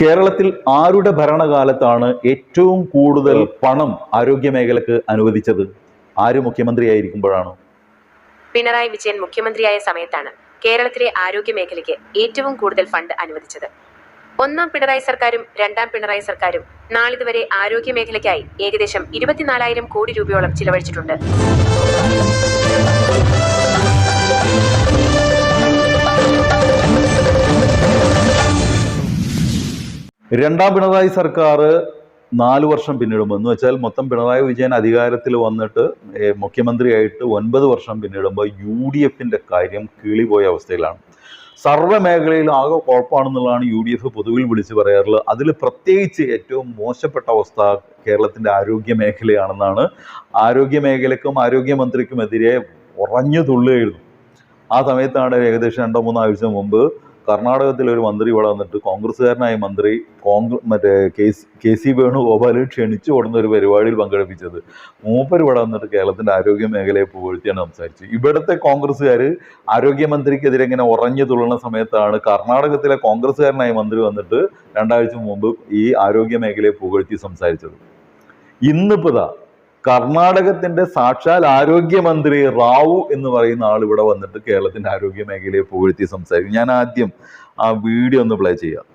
കേരളത്തിൽ ആരുടെ ഭരണകാലത്താണ് ഏറ്റവും കൂടുതൽ പണം ആരോഗ്യ മേഖലക്ക് അനുവദിച്ചത്? ആര് മുഖ്യമന്ത്രിയായിരിക്കുമ്പോഴാണ്? പിണറായി വിജയൻ മുഖ്യമന്ത്രിയായ സമയത്താണ് കേരളത്തിലെ ആരോഗ്യ മേഖലയ്ക്ക് ഏറ്റവും കൂടുതൽ ഫണ്ട് അനുവദിച്ചത്. ഒന്നാം പിണറായി സർക്കാരും രണ്ടാം പിണറായി സർക്കാരും നാളിതുവരെ ആരോഗ്യ മേഖലയ്ക്കായി ഏകദേശം ഇരുപത്തിനാലായിരം കോടി രൂപയോളം ചിലവഴിച്ചിട്ടുണ്ട്. രണ്ടാം പിണറായി സർക്കാർ നാല് വർഷം പിന്നിടുമ്പോൾ എന്ന് വെച്ചാൽ മൊത്തം പിണറായി വിജയൻ അധികാരത്തിൽ വന്നിട്ട് മുഖ്യമന്ത്രിയായിട്ട് ഒൻപത് വർഷം പിന്നിടുമ്പോൾ യു ഡി എഫിന്റെ കാര്യം കീളിപോയ അവസ്ഥയിലാണ്. സർവ മേഖലയിൽ ആകെ കുഴപ്പമാണെന്നുള്ളതാണ് യു ഡി എഫ് പൊതുവിൽ വിളിച്ച് പറയാറുള്ളത്. അതിൽ പ്രത്യേകിച്ച് ഏറ്റവും മോശപ്പെട്ട അവസ്ഥ കേരളത്തിന്റെ ആരോഗ്യ മേഖലയാണെന്നാണ്. ആരോഗ്യ മേഖലയ്ക്കും ആരോഗ്യമന്ത്രിക്കുമെതിരെ ഉറഞ്ഞു തുള്ളുകയായിരുന്നു. ആ സമയത്താണ് ഏകദേശം രണ്ടോ മൂന്നോ ആഴ്ച മുമ്പ് കർണാടകത്തിലെ ഒരു മന്ത്രി ഇവിടെ വന്നിട്ട് കോൺഗ്രസ്സുകാരനായ മന്ത്രി കോൺഗ്രസ് മറ്റേ കെ കെ സി വേണുഗോപാൽ ക്ഷണിച്ചു കൊടുന്ന ഒരു പരിപാടിയിൽ പങ്കെടുപ്പിച്ചത്. മൂപ്പർ ഇവിടെ വന്നിട്ട് കേരളത്തിന്റെ ആരോഗ്യ മേഖലയെ പുകഴ്ത്തിയാണ് സംസാരിച്ചത്. ഇവിടുത്തെ കോൺഗ്രസ്സുകാർ ആരോഗ്യമന്ത്രിക്കെതിരെ ഇങ്ങനെ ഉറഞ്ഞു തുള്ളുന്ന സമയത്താണ് കർണാടകത്തിലെ കോൺഗ്രസ്സുകാരനായ മന്ത്രി വന്നിട്ട് രണ്ടാഴ്ച മുമ്പ് ഈ ആരോഗ്യ മേഖലയെ പുകഴ്ത്തി സംസാരിച്ചത്. ഇന്നിപ്പോ കർണാടകത്തിന്റെ സാക്ഷാൽ ആരോഗ്യമന്ത്രി റാവു എന്ന് പറയുന്ന ആൾ ഇവിടെ വന്നിട്ട് കേരളത്തിന്റെ ആരോഗ്യ മേഖലയെ പുകഴ്ത്തി സംസാരിക്കും ഞാൻ ആദ്യം ആ വീഡിയോ ഒന്ന് പ്ലേ ചെയ്യാം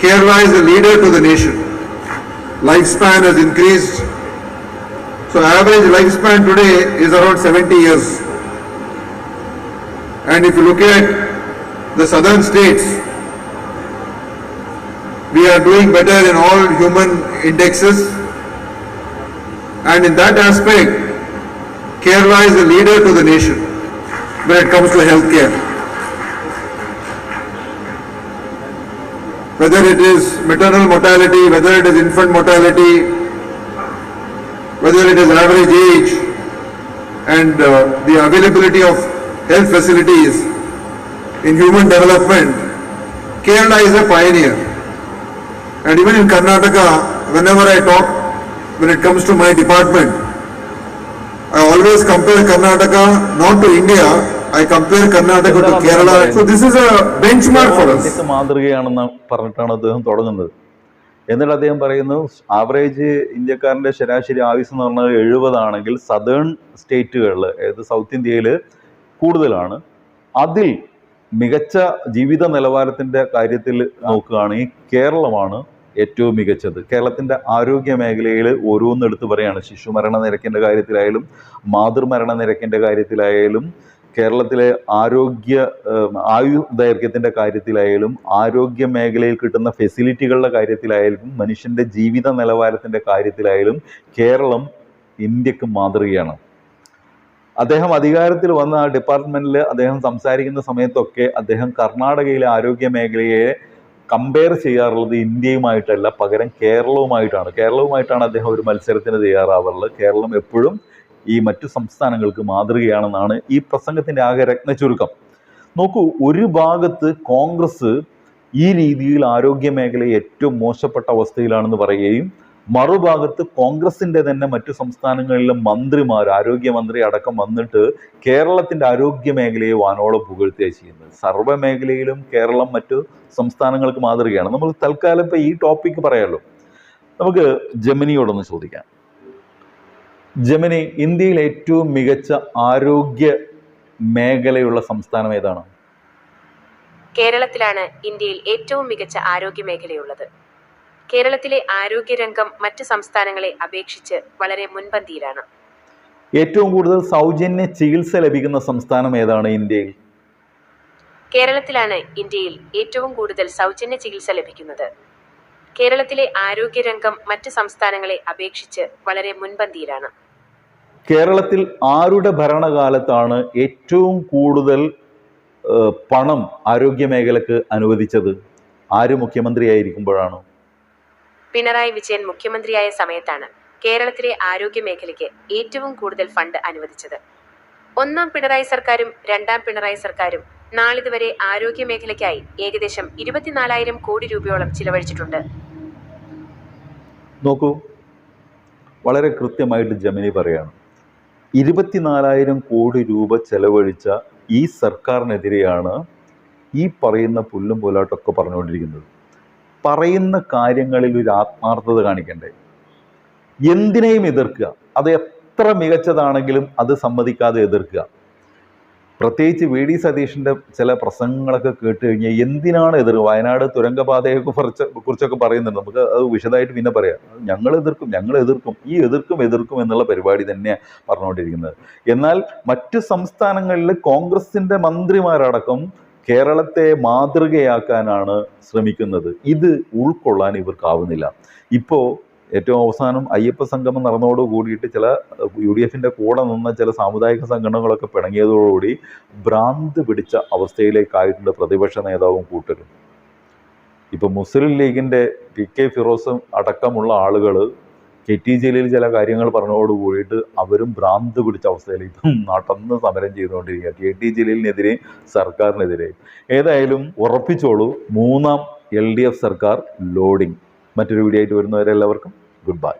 Kerala is a leader to the nation. Lifespan has increased. So average lifespan today is around 70 years. And if you look at the southern states, are doing better in all human indexes. And in that aspect, Kerala is a leader to the nation when it comes to healthcare. whether it is maternal mortality, whether it is infant mortality, whether it is average age, and uh, the availability of health facilities in human development, Kerala is a pioneer. And even in Karnataka, whenever I talk, when it comes to my department, I always compare Karnataka not to India, I compare Karnataka to Kerala. So this is a benchmark for us. രാജ്യത്ത് മാതൃകയാണെന്ന് പറഞ്ഞിട്ടാണ് അദ്ദേഹം തുടങ്ങുന്നത് എന്നിട്ട് അദ്ദേഹം പറയുന്നു average ഇന്ത്യക്കാരന്റെ ശരാശരി ആയുസ് എന്ന് പറഞ്ഞാൽ എഴുപതാണെങ്കിൽ സദേൺ സ്റ്റേറ്റുകളിൽ അതായത് സൗത്ത് ഇന്ത്യയിൽ കൂടുതലാണ് അതിൽ മികച്ച ജീവിത നിലവാരത്തിന്റെ കാര്യത്തിൽ നോക്കുകയാണെങ്കിൽ കേരളമാണ് ഏറ്റവും മികച്ചത്. കേരളത്തിന്റെ ആരോഗ്യ മേഖലയിൽ ഓരോന്നെടുത്ത് പറയാണ് ശിശുമരണ നിരക്കിന്റെ കാര്യത്തിലായാലും മാതൃമരണ നിരക്കിന്റെ കാര്യത്തിലായാലും കേരളത്തിലെ ആരോഗ്യ ആയു ദൈർഘ്യത്തിന്റെ കാര്യത്തിലായാലും ആരോഗ്യ മേഖലയിൽ കിട്ടുന്ന ഫെസിലിറ്റികളുടെ കാര്യത്തിലായാലും മനുഷ്യന്റെ ജീവിത നിലവാരത്തിന്റെ കാര്യത്തിലായാലും കേരളം ഇന്ത്യയ്ക്ക് മാതൃകയാണ്. അദ്ദേഹം അധികാരത്തിൽ വന്ന ആ ഡിപ്പാർട്ട്മെന്റിൽ അദ്ദേഹം സംസാരിക്കുന്ന സമയത്തൊക്കെ അദ്ദേഹം കർണാടകയിലെ ആരോഗ്യ മേഖലയെ കമ്പയർ ചെയ്യാറുള്ളത് ഇന്ത്യയുമായിട്ടല്ല പകരം കേരളവുമായിട്ടാണ്. കേരളവുമായിട്ടാണ് അദ്ദേഹം ഒരു മത്സരത്തിന് തയ്യാറാവാറുള്ളത്. കേരളം എപ്പോഴും ഈ മറ്റു സംസ്ഥാനങ്ങൾക്ക് മാതൃകയാണെന്നാണ് ഈ പ്രസംഗത്തിന്റെ ആകെ രത്നചുരുക്കം നോക്കൂ ഒരു ഭാഗത്ത് കോൺഗ്രസ് ഈ രീതിയിൽ ആരോഗ്യ മേഖലയെ ഏറ്റവും മോശപ്പെട്ട അവസ്ഥയിലാണെന്ന് പറയുകയും മറുഭാഗത്ത് കോൺഗ്രസിന്റെ തന്നെ മറ്റു സംസ്ഥാനങ്ങളിലെ മന്ത്രിമാർ ആരോഗ്യമന്ത്രി അടക്കം വന്നിട്ട് കേരളത്തിന്റെ ആരോഗ്യ മേഖലയെ വാനോളം പുകഴ്ത്തുകയാണ് ചെയ്യുന്നത്. സർവ മേഖലയിലും കേരളം മറ്റു സംസ്ഥാനങ്ങൾക്ക് മാതൃകയാണ്. നമ്മൾ തൽക്കാലം ഇപ്പൊ ഈ ടോപ്പിക്ക് പറയാമല്ലോ നമുക്ക് ജമിനിയോടൊന്ന് ചോദിക്കാം. ജമിനി ഇന്ത്യയിൽ ഏറ്റവും മികച്ച ആരോഗ്യ മേഖലയുള്ള സംസ്ഥാനം ഏതാണ്? കേരളത്തിലാണ് ഇന്ത്യയിൽ ഏറ്റവും മികച്ച ആരോഗ്യ മേഖലയുള്ളത്. കേരളത്തിലെ ആരോഗ്യരംഗം മറ്റ് സംസ്ഥാനങ്ങളെ അപേക്ഷിച്ച് വളരെ മുൻപന്തിയിലാണ്. ഏറ്റവും കൂടുതൽ സൗജന്യ ചികിത്സ ലഭിക്കുന്ന സംസ്ഥാനം ഏതാണ് ഇന്ത്യയിൽ? കേരളത്തിലാണ് ഇന്ത്യയിൽ ഏറ്റവും കൂടുതൽ സൗജന്യ ചികിത്സ ലഭിക്കുന്നത്. കേരളത്തിലെ ആരോഗ്യരംഗം മറ്റ് സംസ്ഥാനങ്ങളെ അപേക്ഷിച്ച് വളരെ മുൻപന്തിയിലാണ്. കേരളത്തിൽ ആരുടെ ഭരണകാലത്താണ് ഏറ്റവും കൂടുതൽ പണം ആരോഗ്യ മേഖലക്ക് അനുവദിച്ചത്? ആര് മുഖ്യമന്ത്രിയായിരിക്കുമ്പോഴാണ്? പിണറായി വിജയൻ മുഖ്യമന്ത്രിയായ സമയത്താണ് കേരളത്തിലെ ആരോഗ്യ മേഖലയ്ക്ക് ഏറ്റവും കൂടുതൽ ഫണ്ട് അനുവദിച്ചത്. ഒന്നാം പിണറായി സർക്കാരും രണ്ടാം പിണറായി സർക്കാരും നാളിതുവരെ ആരോഗ്യ മേഖലയ്ക്കായി ഏകദേശം ഇരുപത്തിനാലായിരം കോടി രൂപയോളം ചിലവഴിച്ചിട്ടുണ്ട്. നോക്കൂ വളരെ കൃത്യമായിട്ട് ജമിനി പറയാണ്. ഇരുപത്തിനാലായിരം കോടി രൂപ ചെലവഴിച്ച ഈ സർക്കാരിനെതിരെയാണ് ഈ പറയുന്ന പുല്ലും പോലാട്ടൊക്കെ പറഞ്ഞുകൊണ്ടിരിക്കുന്നത്. പറയുന്ന കാര്യങ്ങളിൽ ഒരു ആത്മാർത്ഥത കാണിക്കണ്ടേ? എന്തിനേയും എതിർക്കുക. അത് എത്ര മികച്ചതാണെങ്കിലും അത് സമ്മതിക്കാതെ എതിർക്കുക. പ്രത്യേകിച്ച് വി. ഡി. സതീഷിന്റെ ചില പ്രസംഗങ്ങളൊക്കെ കേട്ട് കഴിഞ്ഞാൽ എന്തിനാണ് എതിർ? വയനാട് തുരങ്കപാതയെ കുറിച്ച് കുറിച്ചൊക്കെ പറയുന്നുണ്ട്. നമുക്ക് അത് വിശദമായിട്ട് പിന്നെ പറയാം. ഞങ്ങൾ എതിർക്കും ഞങ്ങൾ എതിർക്കും ഈ എതിർക്കും എതിർക്കും എന്നുള്ള പരിപാടി തന്നെയാണ് പറഞ്ഞുകൊണ്ടിരിക്കുന്നത്. എന്നാൽ മറ്റു സംസ്ഥാനങ്ങളിൽ കോൺഗ്രസിന്റെ മന്ത്രിമാരടക്കം കേരളത്തെ മാതൃകയാക്കാനാണ് ശ്രമിക്കുന്നത്. ഇത് ഉൾക്കൊള്ളാൻ ഇവർക്കാവുന്നില്ല. ഇപ്പോൾ ഏറ്റവും അവസാനം അയ്യപ്പ സംഗമം നടന്നതോട് കൂടിയിട്ട് ചില യു ഡി എഫിന്റെ കൂടെ നിന്ന ചില സാമുദായിക സംഘടനകളൊക്കെ പിണങ്ങിയതോടുകൂടി ഭ്രാന്ത് പിടിച്ച അവസ്ഥയിലേക്കായിട്ടുള്ള പ്രതിപക്ഷ നേതാവും കൂട്ടരും. ഇപ്പം മുസ്ലിം ലീഗിന്റെ പി കെ ഫിറോസും അടക്കമുള്ള ആളുകൾ കെ ടി ജലീൽ ചില കാര്യങ്ങൾ പറഞ്ഞതോട് കൂടിയിട്ട് അവരും ഭ്രാന്ത് പിടിച്ച അവസ്ഥയിൽ ഇപ്പം നടന്ന് സമരം ചെയ്തുകൊണ്ടിരിക്കുക കെ ടി ജലീലിനെതിരെ സർക്കാരിനെതിരെ. ഏതായാലും ഉറപ്പിച്ചോളൂ മൂന്നാം എൽ ഡി എഫ് സർക്കാർ ലോഡിംഗ് മറ്റൊരു വീഡിയോ ആയിട്ട് വരുന്നവരെല്ലാവർക്കും ഗുഡ് ബൈ.